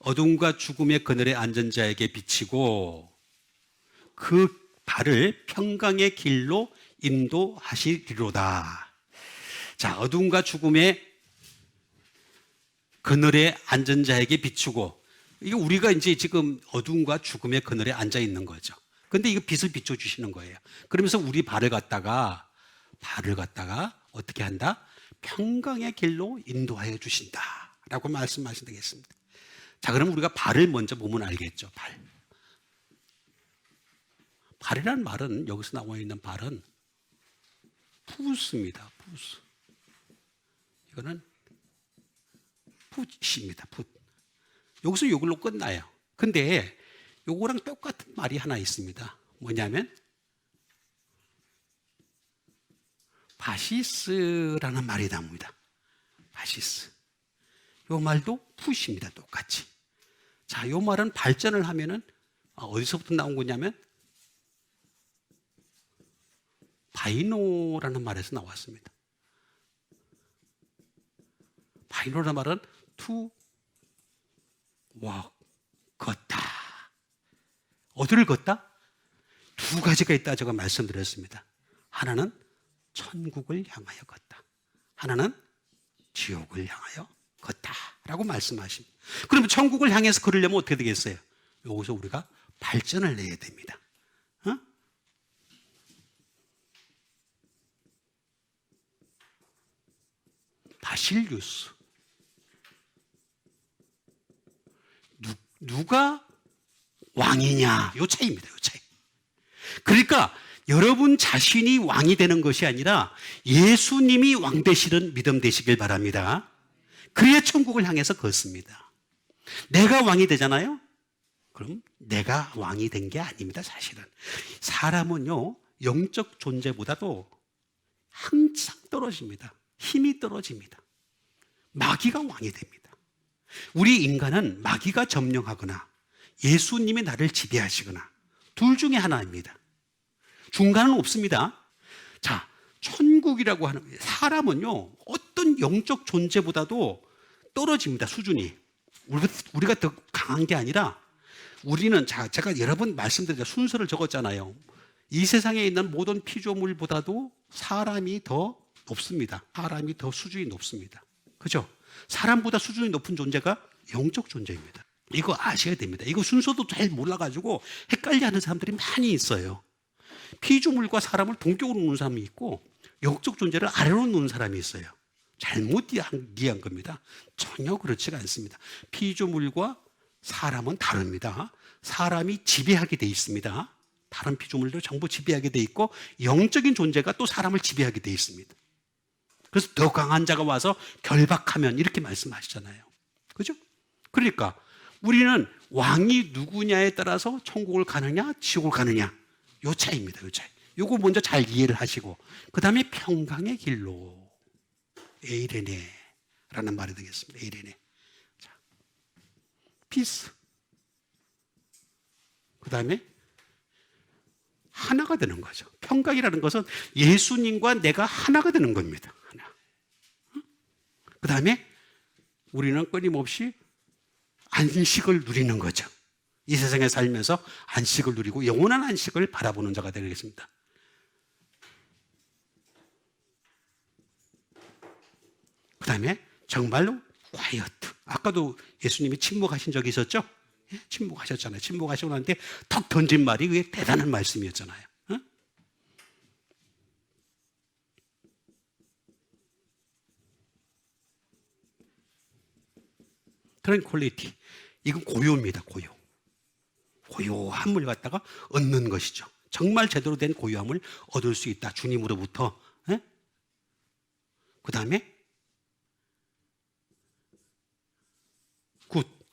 어둠과 죽음의 그늘에 앉은 자에게 비치고 그 발을 평강의 길로 인도하시리로다. 자, 어둠과 죽음의 그늘에 앉은 자에게 비추고 이게 우리가 이제 지금 어둠과 죽음의 그늘에 앉아 있는 거죠. 근데 이거 빛을 비춰 주시는 거예요. 그러면서 우리 발을 갖다가 발을 갖다가 어떻게 한다? 평강의 길로 인도하여 주신다라고 말씀하시면 되겠습니다. 자, 그럼 우리가 발을 먼저 보면 알겠죠. 발. 발이라는 말은 여기서 나와 있는 발은 푸스입니다. 푸스. 이거는 풋입니다. 풋. 여기서 이걸로 끝나요. 근데 요거랑 똑같은 말이 하나 있습니다. 뭐냐면 바시스라는 말이 나옵니다. 바시스. 요 말도 푸시입니다. 똑같이. 자, 요 말은 발전을 하면은 아, 어디서부터 나온 거냐면 바이노라는 말에서 나왔습니다. 바이노라는 말은 to walk, 걷다. 어디를 걷다? 두 가지가 있다 제가 말씀드렸습니다. 하나는 천국을 향하여 걷다. 하나는 지옥을 향하여 걷다라고 말씀하십니다. 그러면 천국을 향해서 걸으려면 어떻게 되겠어요? 여기서 우리가 발전을 내야 됩니다. 어? 바실류스. 누, 누가 왕이냐? 요 차이입니다. 요 차이. 그러니까 여러분 자신이 왕이 되는 것이 아니라 예수님이 왕 되시는 믿음 되시길 바랍니다. 그의 천국을 향해서 걷습니다. 내가 왕이 되잖아요? 그럼 내가 왕이 된 게 아닙니다, 사실은. 사람은요, 영적 존재보다도 항상 떨어집니다. 힘이 떨어집니다. 마귀가 왕이 됩니다. 우리 인간은 마귀가 점령하거나 예수님이 나를 지배하시거나 둘 중에 하나입니다. 중간은 없습니다. 자, 천국이라고 하는 사람은요 어떤 영적 존재보다도 떨어집니다 수준이 우리가, 더 강한 게 아니라 우리는 자 제가 여러 번 말씀드렸죠 순서를 적었잖아요. 이 세상에 있는 모든 피조물보다도 사람이 더 높습니다. 사람이 더 수준이 높습니다. 그죠? 사람보다 수준이 높은 존재가 영적 존재입니다. 이거 아셔야 됩니다. 이거 순서도 잘 몰라가지고 헷갈려 하는 사람들이 많이 있어요. 피조물과 사람을 동격으로 놓는 사람이 있고 영적 존재를 아래로 놓는 사람이 있어요. 잘못 이해한 겁니다. 전혀 그렇지가 않습니다. 피조물과 사람은 다릅니다. 사람이 지배하게 돼 있습니다. 다른 피조물도 전부 지배하게 돼 있고 영적인 존재가 또 사람을 지배하게 돼 있습니다. 그래서 더 강한 자가 와서 결박하면 이렇게 말씀하시잖아요. 그죠? 그러니까 우리는 왕이 누구냐에 따라서 천국을 가느냐, 지옥을 가느냐. 요 차이입니다. 요 차이. 요거 먼저 잘 이해를 하시고 그 다음에 평강의 길로 에이레네라는 말이 되겠습니다. 에이레네. 자, 피스. 그 다음에 하나가 되는 거죠. 평강이라는 것은 예수님과 내가 하나가 되는 겁니다. 하나. 그 다음에 우리는 끊임없이 안식을 누리는 거죠. 이 세상에 살면서 안식을 누리고 영원한 안식을 바라보는 자가 되겠습니다. 그 다음에 정말로 quiet. 아까도 예수님이 침묵하신 적이 있었죠? 예? 침묵하셨잖아요. 침묵하시고 나는데 턱 던진 말이 그게 대단한 말씀이었잖아요. 어? 그런 퀄리티. 이건 고요입니다. 고요. 고요함을 갖다가 얻는 것이죠. 정말 제대로 된 고요함을 얻을 수 있다. 주님으로부터. 예? 그 다음에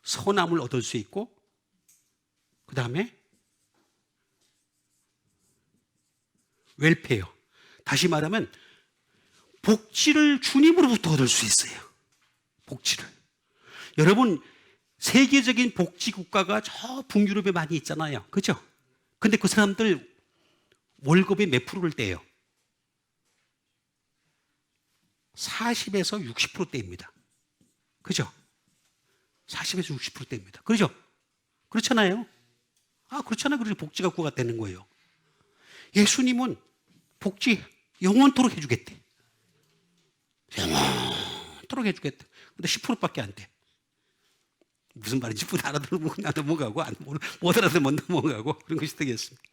선함을 얻을 수 있고 그 다음에 웰페어 다시 말하면 복지를 주님으로부터 얻을 수 있어요. 복지를 여러분 세계적인 복지 국가가 저 북유럽에 많이 있잖아요. 그죠? 근데 그 사람들 월급의 몇 프로를 떼요? 40에서 60% 떼입니다. 그죠? 40에서 60%대입니다. 그렇죠? 그렇잖아요. 아, 그렇잖아요. 그래서 복지가 구가 되는 거예요. 예수님은 복지 영원토록 해주겠대. 영원토록 해주겠대. 근데 10%밖에 안 돼. 무슨 말인지 못 알아들으면 나 넘어가고 안, 못, 못 알아들으면 넘어가고 그런 것이 되겠습니다.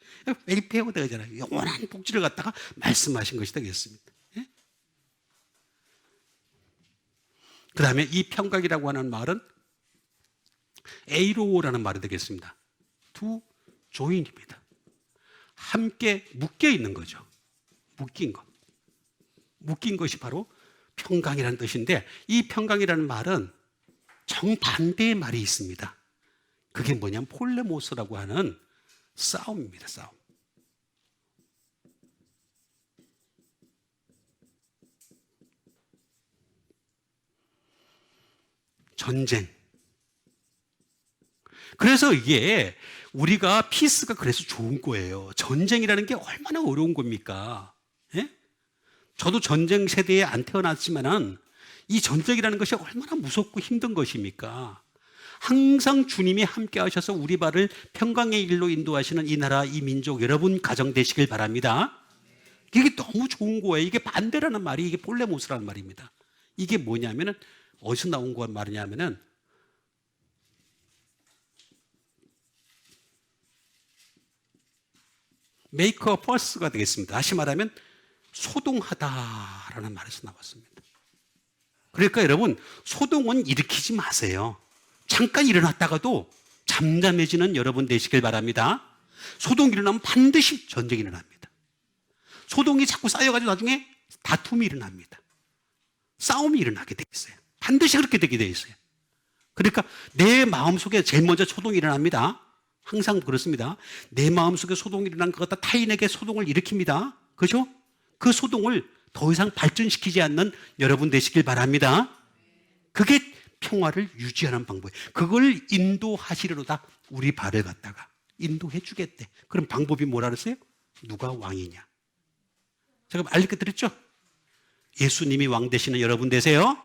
웰페어가 되잖아요. 영원한 복지를 갖다가 말씀하신 것이 되겠습니다. 예? 그 다음에 이 평강이라고 하는 말은 에이로라는 말이 되겠습니다. 두 조인입니다. 함께 묶여 있는 거죠. 묶인 것. 묶인 것이 바로 평강이라는 뜻인데 이 평강이라는 말은 정반대의 말이 있습니다. 그게 뭐냐면 폴레모스라고 하는 싸움입니다. 싸움. 전쟁. 그래서 이게 우리가 피스가 그래서 좋은 거예요. 전쟁이라는 게 얼마나 어려운 겁니까? 예? 저도 전쟁 세대에 안 태어났지만은 이 전쟁이라는 것이 얼마나 무섭고 힘든 것입니까? 항상 주님이 함께 하셔서 우리 발을 평강의 일로 인도하시는 이 나라, 이 민족 여러분 가정 되시길 바랍니다. 이게 너무 좋은 거예요. 이게 반대라는 말이 이게 폴레모스라는 말입니다. 이게 뭐냐면은 어디서 나온 거 말이냐면은 메이커 퍼스가 되겠습니다. 다시 말하면 소동하다라는 말에서 나왔습니다. 그러니까 여러분 소동은 일으키지 마세요. 잠깐 일어났다가도 잠잠해지는 여러분 되시길 바랍니다. 소동이 일어나면 반드시 전쟁이 일어납니다. 소동이 자꾸 쌓여가지고 나중에 다툼이 일어납니다. 싸움이 일어나게 돼 있어요. 반드시 그렇게 되게 돼 있어요. 그러니까 내 마음속에 제일 먼저 소동이 일어납니다. 항상 그렇습니다. 내 마음속에 소동이 일어난 것 같다 타인에게 소동을 일으킵니다. 그죠? 그 소동을 더 이상 발전시키지 않는 여러분 되시길 바랍니다. 그게 평화를 유지하는 방법이에요. 그걸 인도하시려다 우리 발을 갖다가 인도해 주겠대. 그럼 방법이 뭐라 그랬어요? 누가 왕이냐? 제가 알려드렸죠? 예수님이 왕 되시는 여러분 되세요.